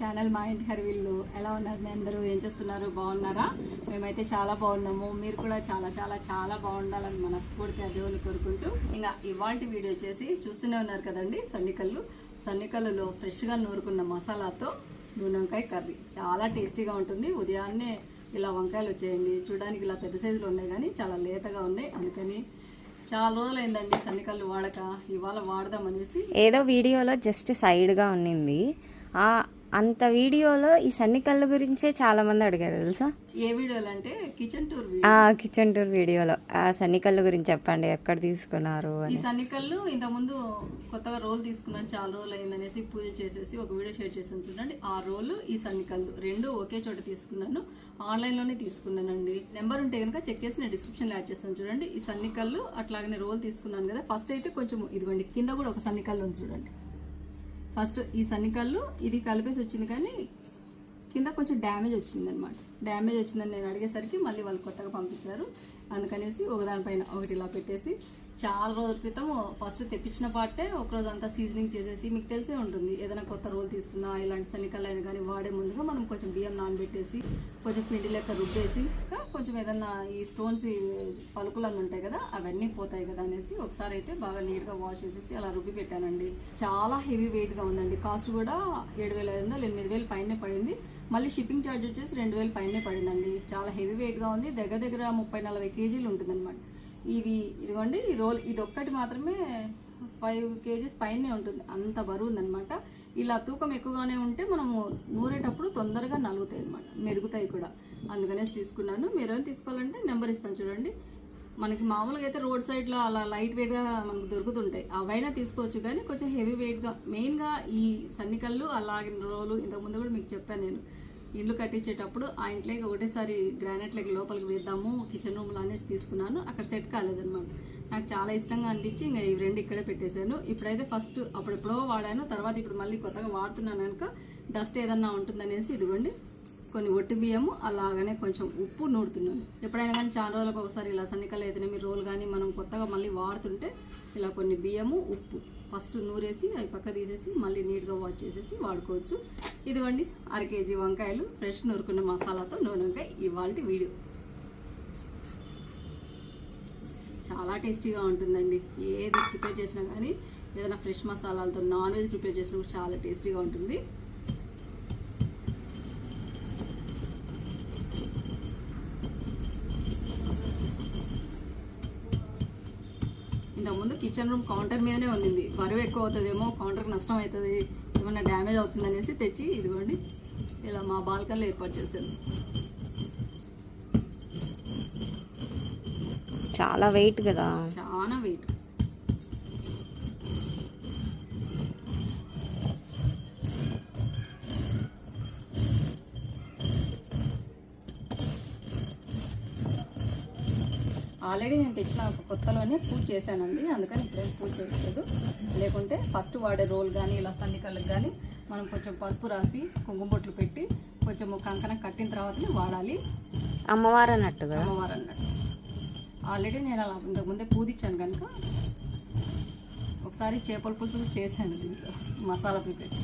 Channel మా ఇంటి హరివిల్లు ఎలా ఉన్నారు? మీ అందరూ ఏం చేస్తున్నారు? బాగున్నారా? మేమైతే చాలా బాగున్నాము. మీరు కూడా చాలా చాలా చాలా బాగుండాలని మనస్ఫూర్తిగా దేవుని కోరుకుంటూ ఇంకా ఇవాళ వీడియో వచ్చేసి చూస్తూనే ఉన్నారు కదండి సన్నికల్లు. సన్నికల్లులో ఫ్రెష్గా నూరుకున్న మసాలాతో నూనె వంకాయ కర్రీ. చాలా టేస్టీగా ఉంటుంది. ఉదయాన్నే ఇలా వంకాయలు వచ్చేయండి. చూడడానికి ఇలా పెద్ద సైజులో ఉన్నాయి కానీ చాలా లేతగా ఉన్నాయి. అందుకని చాలా రోజులు అయిందండి సన్నికల్లు వాడక. ఇవాళ వాడదాం అనేసి ఏదో వీడియోలో జస్ట్ సైడ్గా ఉన్నింది. ఆ అంత వీడియోలో ఈ సన్నికళ్ళ గురించే చాలా మంది అడిగారు తెలుసా? ఏ వీడియోలు అంటే కిచెన్ టూర్ కిచెన్ టూర్ వీడియోలో. ఆ సన్నికళ్ళ గురించి చెప్పండి ఎక్కడ తీసుకున్నారు ఈ సన్నికల్లు ఇంతకుముందు కొత్తగా రోల్ తీసుకున్నాను చాలా రోజులు అయిందనేసి పూజ చేసేసి ఒక వీడియో షేర్ చేసాను చూడండి. ఆ రోలు ఈ సన్నికల్లు రెండు ఒకే చోట తీసుకున్నాను. ఆన్లైన్లోనే తీసుకున్నానండి. నెంబర్ ఉంటే కనుక చెక్ చేసి నేను డిస్క్రిప్షన్లో యాడ్ చేస్తాను చూడండి. ఈ సన్నికల్లు అట్లాగనే రోల్ తీసుకున్నాను కదా ఫస్ట్ అయితే కొంచెం ఇదిగోండి కింద కూడా ఒక సన్నికల్లు ఉంది చూడండి. ఫస్ట్ ఈ సన్నికళ్ళు ఇది కలిపేసి వచ్చింది కానీ కింద కొంచెం డ్యామేజ్ వచ్చింది అనమాట డ్యామేజ్ వచ్చిందని నేను అడిగేసరికి మళ్ళీ వాళ్ళు కొత్తగా పంపించారు. అందుకనేసి ఒకదానిపైన ఒకటి ఇలా పెట్టేసి చాలా రోజుల క్రితం ఫస్ట్ తెప్పించిన పాటే ఒకరోజు అంతా సీజనింగ్ చేసేసి మీకు తెలిసే ఉంటుంది. ఏదైనా కొత్త రోల్ తీసుకున్నా ఇలాంటి సన్నికల్ అయినా కానీ వాడే ముందుగా మనం కొంచెం బియ్యం నానబెట్టేసి కొంచెం పిండి లెక్క రుబ్బేసి ఇంకా కొంచెం ఏదన్నా ఈ స్టోన్స్ పలుకులు అన్నీ ఉంటాయి కదా అవన్నీ పోతాయి కదా అనేసి ఒకసారి అయితే బాగా నీట్గా వాష్ చేసేసి అలా రుబ్బి పెట్టానండి. చాలా హెవీ వెయిట్గా ఉందండి. కాస్ట్ కూడా ఏడు వేల ఐదు వందలు ఎనిమిది వేలు పైనే పడింది. మళ్ళీ షిప్పింగ్ ఛార్జ్ వచ్చేసి రెండు వేలు పైనే పడిందండి. చాలా హెవీ వెయిట్గా ఉంది. దగ్గర దగ్గర ముప్పై నలభై కేజీలు ఉంటుందన్నమాట. ఇది ఇదిగోండి ఈ రోల్ ఇది ఒక్కటి మాత్రమే ఫైవ్ కేజీస్ పైనే ఉంటుంది. అంత బరువు ఉందన్నమాట. ఇలా తూకం ఎక్కువగానే ఉంటే మనము నూరేటప్పుడు తొందరగా నలుగుతాయి అనమాట మెరుగుతాయి కూడా. అందుకనేసి తీసుకున్నాను. మీరు ఏమైనా తీసుకోవాలంటే నెంబర్ ఇస్తాను చూడండి. మనకి మామూలుగా అయితే రోడ్ సైడ్లో అలా లైట్ వెయిట్గా మనకు దొరుకుతుంటాయి. అవైనా తీసుకోవచ్చు కానీ కొంచెం హెవీ వెయిట్గా మెయిన్గా ఈ సన్నికల్లు అలాగే రోలు ఇంతకుముందు కూడా మీకు చెప్పాను నేను. ఇల్లు కట్టించేటప్పుడు ఆ ఇంట్లోకి ఒకటేసారి గ్రానైట్ లెగ్ లోపలికి వేద్దాము కిచెన్ రూమ్లో అనేసి తీసుకున్నాను. అక్కడ సెట్ కాలేదనమాట నాకు చాలా ఇష్టంగా అనిపించి ఇంకా ఈ రెండు ఇక్కడే పెట్టేశాను. ఇప్పుడైతే ఫస్ట్ అప్పుడెప్పుడో వాడాను. తర్వాత ఇప్పుడు మళ్ళీ కొత్తగా వాడుతున్నాను కనుక డస్ట్ ఏదన్నా ఉంటుందనేసి ఇదిగోండి. కొన్ని ఒట్టి బియ్యము అలాగనే కొంచెం ఉప్పు నూడుతున్నాను ఎప్పుడైనా కానీ చాలా రోజులకు ఒకసారి ఇలా సన్నికలు అయితేనే మీరు రోల్ కానీ మనం కొత్తగా మళ్ళీ వాడుతుంటే ఇలా కొన్ని బియ్యము ఉప్పు ఫస్ట్ నూరేసి అవి పక్క తీసేసి మళ్ళీ నీట్గా వాష్ చేసేసి వాడుకోవచ్చు. ఇదిగోండి అర కేజీ వంకాయలు ఫ్రెష్ నూరుకున్న మసాలాతో నూనె వంకాయ ఇవాళ వీడియో. చాలా టేస్టీగా ఉంటుందండి. ఏది ప్రిపేర్ చేసినా కానీ ఏదైనా ఫ్రెష్ మసాలాలతో నాన్ వెజ్ ప్రిపేర్ చేసినా కూడా చాలా టేస్టీగా ఉంటుంది. ఇంతకుముందు కిచెన్ రూమ్ కౌంటర్ మీదనే ఉండింది బరువు ఎక్కువ అవుతుందేమో కౌంటర్కి నష్టం అవుతుంది ఏమన్నా డ్యామేజ్ అవుతుంది అనేసి తెచ్చి ఇదిగోండి ఇలా మా బాల్కన్లో ఏర్పాటు చేశాను. చాలా వెయిట్ కదా. చాలా వెయిట్ ఆల్రెడీ నేను తెచ్చిన కొత్తలోనే పూజ చేశానండి. అందుకని ఇప్పుడేం పూజ చేయట్లేదు. లేకుంటే ఫస్ట్ వాడే రోల్ కానీ ఇలా సన్నికళ్ళకి కానీ మనం కొంచెం పసుపు రాసి కుంకుమ బొట్లు పెట్టి కొంచెం కంకణం కట్టిన తర్వాతనే వాడాలి. అమ్మవారు అన్నట్టు అమ్మవారు అన్నట్టు. ఆల్రెడీ నేను అలా ఇంతకుముందే పూదిచ్చాను కనుక ఒకసారి చేపల పులుసు చేశాను దీంట్లో. మసాలా ప్రిపేర్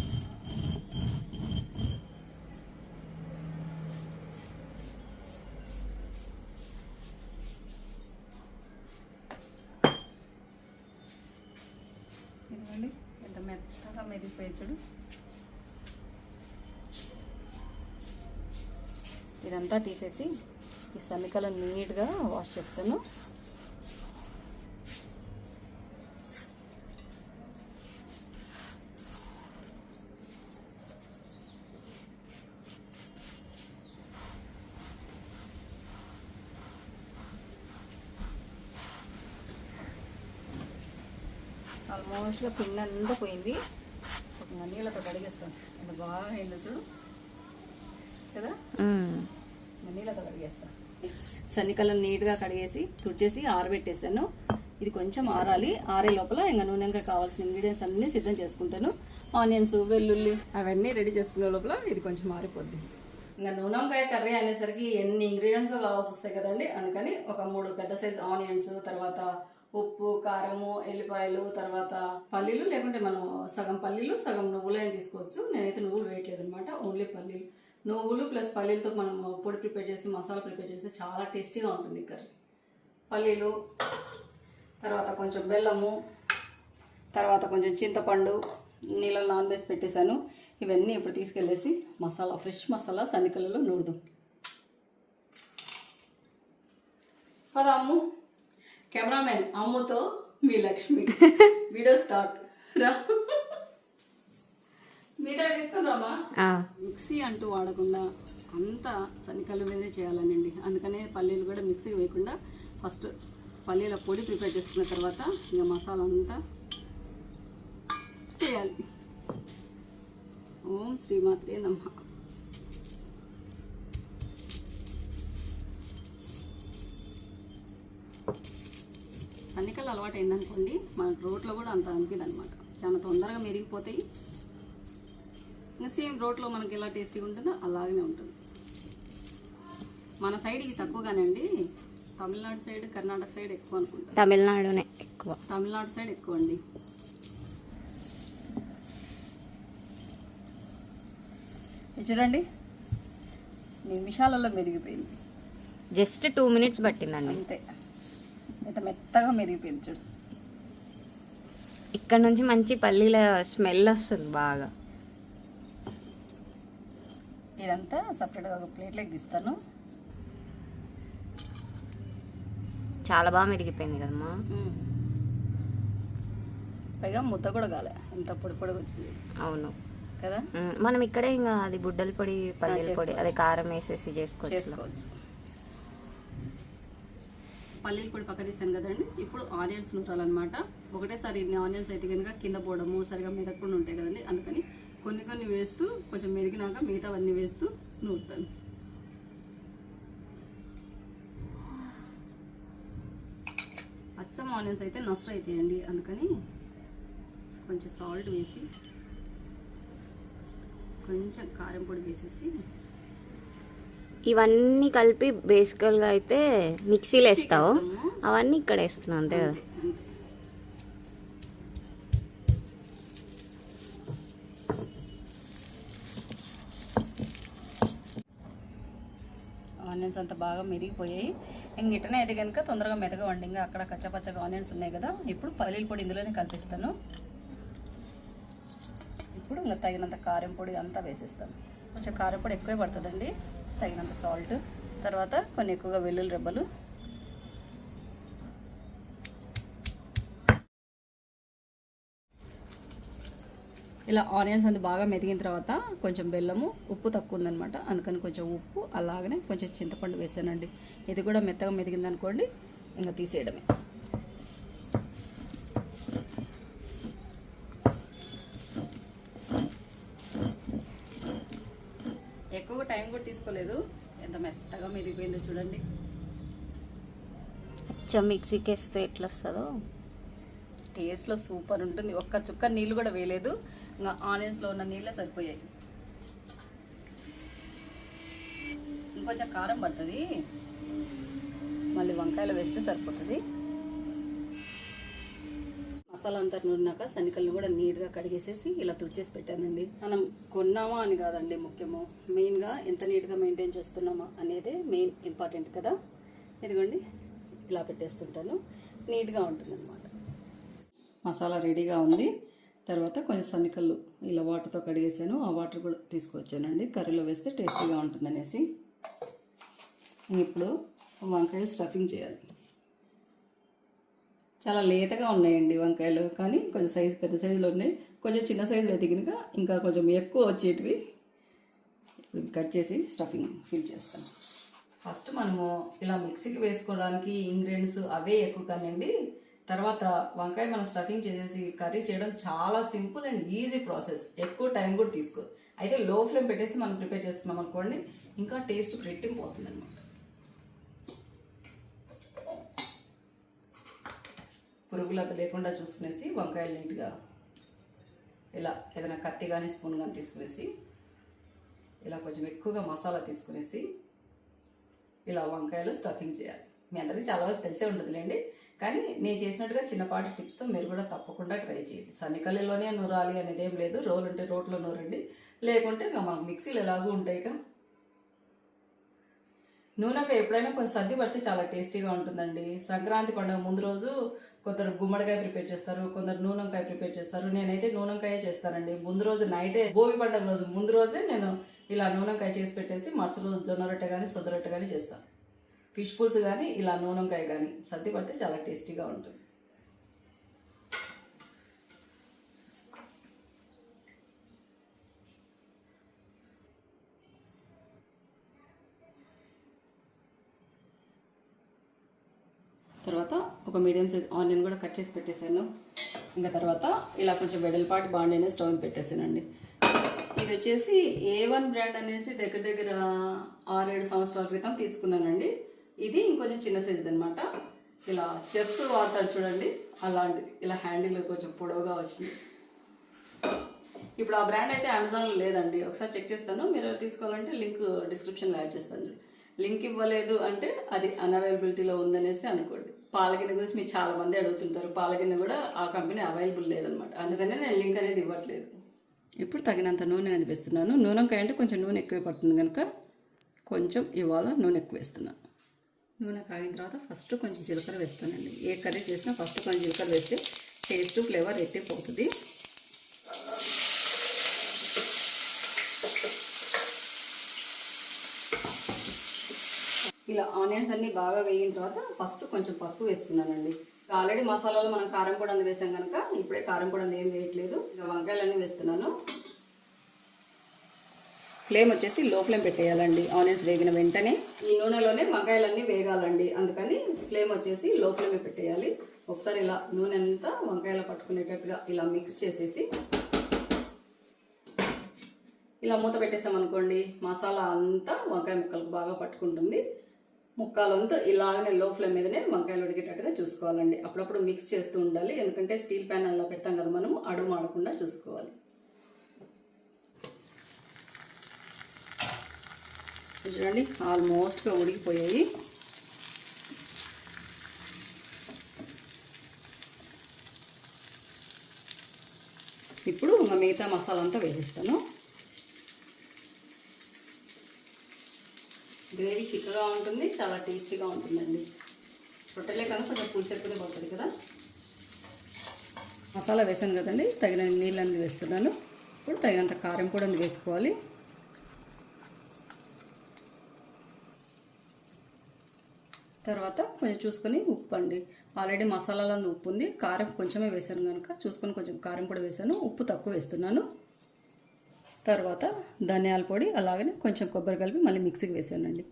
ఇదిగోండి ఎంత మెత్తగా మెదిగిపోయి ఇదంతా తీసేసి ఈ సన్నికలను నీట్గా వాష్ చేస్తాను. ఆల్మోస్ట్గా పిండి అంతా పోయింది. ఒక నీళ్ళతో కడిగేస్తాను. ఎంత బాగా అయిందో చూడు. కదా? మ్మ్. నీళ్ళతో కడిగేస్తా. సన్నికలను నీట్గా కడిగేసి తుడిచేసి ఆరబెట్టేసాను. ఇది కొంచెం ఆరాలి. ఆరే లోపల ఇంకా నూనెగా కావాల్సిన ఇంగ్రీడియంట్స్ అన్నీ సిద్ధం చేసుకుంటాను. ఆనియన్స్ వెల్లుల్లి అవన్నీ రెడీ చేసుకునే లోపల ఇది కొంచెం మారిపోద్ది ఇంకా నూనె వంకాయ కర్రీ అనేసరికి ఎన్ని ఇంగ్రీడియంట్స్ కావాల్సి వస్తాయి కదండి? అందుకని ఒక మూడు పెద్ద సైజ్ ఆనియన్స్ తర్వాత ఉప్పు కారము ఎల్లిపాయలు తర్వాత పల్లీలు లేకుంటే మనం సగం పల్లీలు సగం నువ్వులు అయినా తీసుకోవచ్చు నేనైతే నువ్వులు వేయట్లేదు అనమాట ఓన్లీ పల్లీలు. నువ్వులు ప్లస్ పల్లీలతో మనం పొడి ప్రిపేర్ చేసి మసాలా ప్రిపేర్ చేస్తే చాలా టేస్టీగా ఉంటుంది కర్రీ. పల్లీలు తర్వాత కొంచెం బెల్లము తర్వాత కొంచెం చింతపండు నీళ్ళలో నానబేసి పెట్టేశాను. ఇవన్నీ ఇప్పుడు తీసుకెళ్ళేసి మసాలా ఫ్రెష్ మసాలా సన్నికలలో నూరుదాం. పద అమ్ము కెమెరామెన్ అమ్ముతో మీ లక్ష్మి. Video start. రా. మీరే మిక్సీ అంటూ వాడకుండా అంతా సన్నికల్లు మీదే చేయాలనండి. అందుకనే పల్లీలు కూడా మిక్సీ వేయకుండా ఫస్ట్ పల్లీల పొడి ప్రిపేర్ చేసుకున్న తర్వాత ఇంకా మసాలా అంతా చేయాలి. ఓం శ్రీమాత్రే నమ సన్నికలు అలవాటు అయిందనుకోండి మన రోట్లో కూడా అంత అనిపింది అనమాట చాలా తొందరగా మెరిగిపోతాయి. ఇంకా సేమ్ రోట్లో మనకి ఎలా టేస్టీగా ఉంటుందో అలాగనే ఉంటుంది. మన సైడ్ ఇది తక్కువగానే అండి తమిళనాడు సైడ్ కర్ణాటక సైడ్ ఎక్కువ అనుకుంటా తమిళనాడునే ఎక్కువ. తమిళనాడు సైడ్ ఎక్కువ అండి చూడండి. నిమిషాలలో మెరిగిపోయింది. జస్ట్ టూ మినిట్స్ పట్టిందండి. అంతే. ఇంత మెత్తగా మెరిగిపోయింది చూడు. ఇక్కడ నుంచి మంచి పల్లీల స్మెల్ వస్తుంది బాగా. ఇదంతా సపరేట్గా ఒక ప్లేట్లోకి తీస్తాను. చాలా బాగా మెరిగిపోయింది కదమ్మా. మ్మ్. పైగా ముద్ద కూడా కాలే ఎంత పొడి పొడిగా వచ్చింది. అవును. కదా? మనం ఇక్కడే ఇంకా అది బుడ్డల పొడి పల్లీల పొడి అదే కారం వేసేసి చేసుకోవచ్చు చేసుకోవచ్చు. పల్లీలు పొడి పక్క తీసాను కదండి. ఇప్పుడు ఆనియన్స్ నూరాలన్నమాట. ఒకటేసారి ఇన్ని ఆనియన్స్ అయితే కనుక కింద పోవడము సరిగా మెదకుండా ఉంటాయి కదండి. అందుకని కొన్ని కొన్ని వేస్తూ కొంచెం మెదిగినాక మిగతావన్నీ వేస్తూ నూరుతాను. అచ్చం ఆనియన్స్ అయితే నష్ట అవుతాయండి అందుకని కొంచెం సాల్ట్ వేసి కొంచెం కారం పొడి వేసేసి ఇవన్నీ కలిపి బేసికల్గా అయితే మిక్సీలో వేస్తావు. అవన్నీ ఇక్కడ వేస్తున్నావు అంతే కదా. ఆనియన్స్ అంతా. బాగా మెరిగిపోయాయి. ఇంక ఇటనే అయితే కనుక తొందరగా మెదగవండి ఇంకా అక్కడ కచ్చపచ్చగా ఆనియన్స్ ఉన్నాయి కదా ఇప్పుడు పల్లీల పొడి ఇందులోనే కలిపిస్తాను. ఇప్పుడు ఇంకా తగినంత కారం పొడి అంతా వేసేస్తాను. కొంచెం కారం పొడి ఎక్కువే పడుతుందండి. తగినంత సాల్ట్ తర్వాత కొన్ని ఎక్కువగా వెల్లుల్లి రెబ్బలు. ఇలా ఆనియన్స్ అది బాగా మెతిగిన తర్వాత కొంచెం బెల్లము ఉప్పు తక్కువ ఉందనమాట అందుకని కొంచెం ఉప్పు అలాగనే కొంచెం చింతపండు వేసానండి. ఇది కూడా మెత్తగా మెదిగింది అనుకోండి ఇంకా తీసేయడమే. ఎక్కువ టైం కూడా తీసుకోలేదు. ఎంత మెత్తగా మెదిగిపోయిందో చూడండి. అచ్చం మిక్సీకి వేస్తే ఎట్లా వస్తుందో టేస్ట్లో సూపర్ ఉంటుంది. ఒక్క చుక్క నీళ్ళు కూడా వేయలేదు. ఇంకా ఆనియన్స్లో ఉన్న నీళ్ళే సరిపోయాయి. ఇంకొంచెం కారం పడుతుంది. మళ్ళీ వంకాయలు వేస్తే సరిపోతుంది. మసాలా అంతా నూరినాక శనికల్ని కూడా నీట్గా కడిగేసేసి ఇలా తుడిచేసి పెట్టానండి. మనం కొన్నామా అని కాదండి ముఖ్యము. మెయిన్గా ఎంత నీట్గా మెయింటైన్ చేస్తున్నామా అనేదే మెయిన్ ఇంపార్టెంట్ కదా. ఇదిగోండి ఇలా పెట్టేస్తుంటాను. నీట్గా ఉంటుందన్నమాట. మసాలా రెడీగా ఉంది. తర్వాత కొంచెం సన్నికల్లు ఇలా వాటర్తో కడిగేసాను. ఆ వాటర్ కూడా తీసుకొచ్చానండి కర్రీలో వేస్తే టేస్టీగా ఉంటుందనేసి. ఇప్పుడు వంకాయలు స్టఫింగ్ చేయాలి. చాలా లేతగా ఉన్నాయండి వంకాయలు కానీ కొంచెం సైజు పెద్ద సైజులో ఉన్నాయి. కొంచెం చిన్న సైజు వెతికినాక ఇంకా కొంచెం ఎక్కువ వచ్చేటివి. ఇప్పుడు కట్ చేసి స్టఫింగ్ ఫిల్ చేస్తాను. ఫస్ట్ మనము ఇలా మిక్సీకి వేసుకోవడానికి ఇంగ్రీడియంట్స్ అవే ఎక్కువ కానివ్వండి తర్వాత వంకాయ మనం స్టఫింగ్ చేసేసి కర్రీ చేయడం చాలా సింపుల్ అండ్ ఈజీ ప్రాసెస్. ఎక్కువ టైం కూడా తీసుకో అయితే లో ఫ్లేమ్ పెట్టేసి మనం ప్రిపేర్ చేసుకున్నాం అనుకోండి ఇంకా టేస్ట్ రెట్టింపోతుంది అనమాట పురుగులంతా లేకుండా చూసుకునేసి వంకాయలు నీట్గా ఇలా ఏదైనా కత్తి కానీ స్పూన్ కానీ తీసుకునేసి ఇలా కొంచెం ఎక్కువగా మసాలా తీసుకునేసి ఇలా వంకాయలు స్టఫింగ్ చేయాలి. మీ అందరికీ చాలా వరకు తెలిసే ఉంటుందిలేండి. కానీ నేను చేసినట్టుగా చిన్నపాటి టిప్స్తో మీరు కూడా తప్పకుండా ట్రై చేయండి. సన్నికల్లిలోనే నూరాలి అనేది ఏం లేదు. రోలు ఉంటే రోట్లో నూరండి. లేకుంటే ఇంకా మనకు మిక్సీలు ఎలాగూ ఉంటాయిగా. నూనెగా ఎప్పుడైనా కొంచెం సర్ది పడితే చాలా టేస్టీగా ఉంటుందండి. సంక్రాంతి పండుగ ముందు రోజు కొందరు గుమ్మడికాయ ప్రిపేర్ చేస్తారు కొందరు నూనెంకాయ ప్రిపేర్ చేస్తారు. నేనైతే నూనెంకాయ చేస్తానండి. ముందు రోజు నైటే భోగి పండుగ రోజు ముందు రోజే నేను ఇలా నూనెంకాయ చేసి పెట్టేసి మరుసటి రోజు జొన్న రొట్టె కానీ సొద్ద రొట్టె కానీ చేస్తాను ఫిష్ పుల్స్ కానీ ఇలా నూనెంకాయ కానీ సర్ది పడితే చాలా టేస్టీగా ఉంటుంది తర్వాత ఒక మీడియం సైజ్ ఆనియన్ కూడా కట్ చేసి పెట్టేశాను. ఇంకా తర్వాత ఇలా కొంచెం వెడల్పాటి బాండీనే స్టవ్ పెట్టేసానండి ఇది వచ్చేసి ఏ వన్ బ్రాండ్ అనేసి దగ్గర దగ్గర ఆరేడు సంవత్సరాల క్రితం తీసుకున్నానండి. ఇది ఇంకొంచెం చిన్న సైజు అనమాట ఇలా చెఫ్స్ వాడతారు చూడండి. అలాంటిది. ఇలా హ్యాండిల్ కొంచెం పొడవుగా వచ్చింది. ఇప్పుడు ఆ బ్రాండ్ అయితే అమెజాన్లో లేదండి. ఒకసారి చెక్ చేస్తాను. మీరు తీసుకోవాలంటే లింక్ డిస్క్రిప్షన్లో యాడ్ చేస్తాను. లింక్ ఇవ్వలేదు అంటే అది అన్అవైలబిలిటీలో ఉందనేసి అనుకోండి. పాలగిన్నె గురించి మీరు చాలా మంది అడుగుతుంటారు. పాలగిన్నె కూడా ఆ కంపెనీ అవైలబుల్ లేదనమాట. అందుకనే నేను లింక్ అనేది ఇవ్వట్లేదు. ఇప్పుడు తగినంత నూనె అనేది వేస్తున్నాను. నూనెకాయ అంటే కొంచెం నూనె ఎక్కువ పడుతుంది కనుక కొంచెం ఇవాళ నూనె ఎక్కువ వేస్తున్నాను నూనె కాగిన తర్వాత ఫస్ట్ కొంచెం జీలకర్ర వేస్తానండి. ఏ కర్రీ చేసినా ఫస్ట్ కొంచెం జీలకర్ర వేస్తే టేస్ట్ ఫ్లేవర్ రెట్టిపోతుంది ఇలా ఆనియన్స్ అన్ని బాగా వేగిన తర్వాత ఫస్ట్ కొంచెం పసుపు వేస్తున్నానండి. ఆల్రెడీ మసాలాలో మనం కారం పొడి అందు వేసాం కనుక ఇప్పుడే కారం పొడి అందు ఏం వేయట్లేదు. ఇంకా వంకాయలన్నీ వేస్తున్నాను. ఫ్లేమ్ వచ్చేసి లో ఫ్లేమ్ పెట్టేయాలండి. ఆనియన్స్ వేగిన వెంటనే ఈ నూనెలోనే వంకాయలన్నీ వేగాలండి. అందుకని ఫ్లేమ్ వచ్చేసి లో ఫ్లేమే పెట్టేయాలి. ఒకసారి ఇలా నూనె అంతా వంకాయలో పట్టుకునేటట్టుగా ఇలా మిక్స్ చేసేసి ఇలా మూత పెట్టేసాం అనుకోండి మసాలా అంతా వంకాయ ముక్కలకు బాగా పట్టుకుంటుంది. ముక్కాలంతా ఇలాగనే లో ఫ్లేమ్ మీదనే వంకాయలు ఉడికేటట్టుగా చూసుకోవాలండి. అప్పుడప్పుడు మిక్స్ చేస్తూ ఉండాలి. ఎందుకంటే స్టీల్ ప్యాన్ అలా పెడతాం కదా మనము అడుగు మాడకుండా చూసుకోవాలి. చూడండి ఆల్మోస్ట్గా ఉడికిపోయాయి. ఇప్పుడు ఇంకా మిగతా మసాలా అంతా వేసేస్తాను. గ్రేవీ చిక్కగా ఉంటుంది చాలా టేస్టీగా ఉంటుందండి. రొట్టెలే కనుక కొంచెం పులిసెక్కునే ఎక్కువనే పోతుంది కదా. మసాలా వేసాను కదండి తగిన నీళ్ళని వేస్తున్నాను. ఇప్పుడు తగినంత కారం కూడా అందులో వేసుకోవాలి. తర్వాత కొంచెం చూసుకొని ఉప్పు అండి. ఆల్రెడీ మసాలాలందు ఉప్పు ఉంది కారం కొంచెమే వేసాను కనుక చూసుకొని కొంచెం కారం కూడా వేసాను ఉప్పు తక్కువ వేస్తున్నాను. తర్వాత ధనియాల పొడి అలాగనే కొంచెం కొబ్బరి కలిపి మళ్ళీ మిక్సీకి వేసానండి.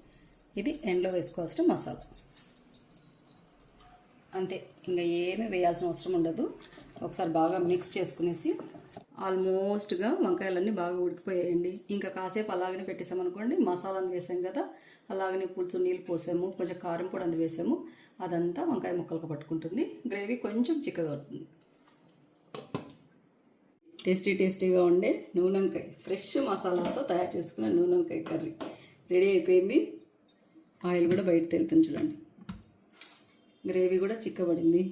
ఇది ఎండ్లో వేసుకోవాల్సిన మసాలా. అంతే ఇంకా ఏమీ వేయాల్సిన అవసరం ఉండదు. ఒకసారి బాగా మిక్స్ చేసుకునేసి ఆల్మోస్ట్గా వంకాయలన్నీ బాగా ఉడికిపోయాయండి. ఇంకా కాసేపు అలాగనే పెట్టేసామనుకోండి మసాలా అందు వేసాం కదా అలాగనే పులుసు నీళ్ళు పోసాము కొంచెం కారం పొడి అందు వేసాము అదంతా వంకాయ ముక్కలకు పట్టుకుంటుంది. గ్రేవీ కొంచెం చిక్కగా ఉంటుంది టేస్టీ టేస్టీగా ఉండే నూనెంకాయ ఫ్రెష్ మసాలాతో తయారు చేసుకున్న నూనెంకాయ కర్రీ. రెడీ అయిపోయింది. ఆయిల్ కూడా బయట తెలుతుంది చూడండి. గ్రేవీ కూడా చిక్కబడింది.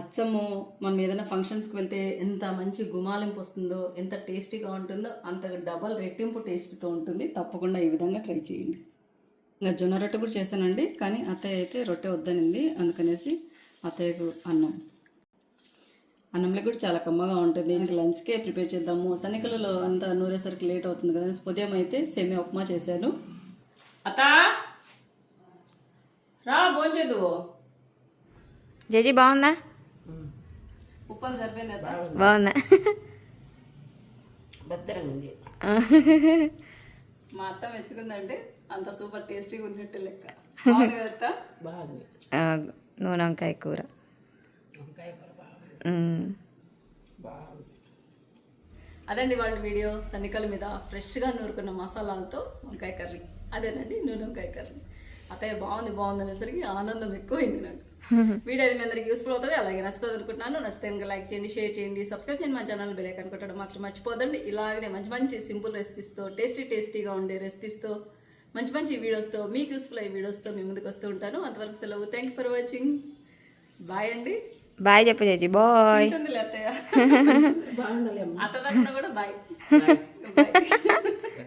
అచ్చము మనం ఏదైనా ఫంక్షన్స్కి వెళ్తే ఎంత మంచి గుమాలింపు వస్తుందో ఎంత టేస్టీగా ఉంటుందో అంత డబల్ రెట్టింపు టేస్ట్తో ఉంటుంది. తప్పకుండా ఈ విధంగా ట్రై చేయండి. ఇంకా జొన్న రొట్టె కూడా చేశానండి కానీ అత్తయ్య అయితే రొట్టె వద్దనింది. అందుకనేసి అత్తయ్యకు అన్నం. అన్నంలో కూడా చాలా కమ్మగా ఉంటుంది. ఇంక లంచ్కే ప్రిపేర్ చేద్దాము. సన్నికలలో అంతా నూరేసరికి లేట్ అవుతుంది కదా ఉదయం అయితే సేమియా ఉప్మా చేశాను. అత్త! రా భోంచేదు జేజీ బాగుందా? ఉప్పని సరిపోయింది బాగుందా. మా అత్త మెచ్చుకుందంటే అంత సూపర్ టేస్టీగా ఉన్నట్టు లెక్క. బాగుంది నూనె వంకాయ కూర. అదండి వాళ్ళ వీడియో. సన్నికల మీద ఫ్రెష్గా నూరుకున్న మసాలాలతో వంకాయ కర్రీ. అదేనండి నూనె వంకాయ కర్రీ. అత్తయ్య బాగుంది బాగుంది అనేసరికి ఆనందం ఎక్కువైంది నాకు. వీడియో మీ అందరికి యూస్ఫుల్ అవుతుంది అలాగే నచ్చుతుంది అనుకుంటున్నాను. నచ్చితే కనుక లైక్ చేయండి షేర్ చేయండి సబ్స్క్రైబ్ చేయండి మా ఛానల్ బెల్ ఐకాన్ కొట్టడం మాత్రం మర్చిపోదండి ఇలాగనే మంచి మంచి సింపుల్ రెసిపీస్తో టేస్టీ టేస్టీగా ఉండే రెసిపీస్తో మంచి మంచి వీడియోస్తో మీకు యూస్ఫుల్ అయ్యే వీడియోస్తో మీ ముందుకు వస్తూ ఉంటాను. అంతవరకు సెలవు. థ్యాంక్ ఫర్ వాచింగ్ బాయ్ అండి. బాయ్ చెప్పు చేచి బాయ్ అత్తయ్య. కూడా బాయ్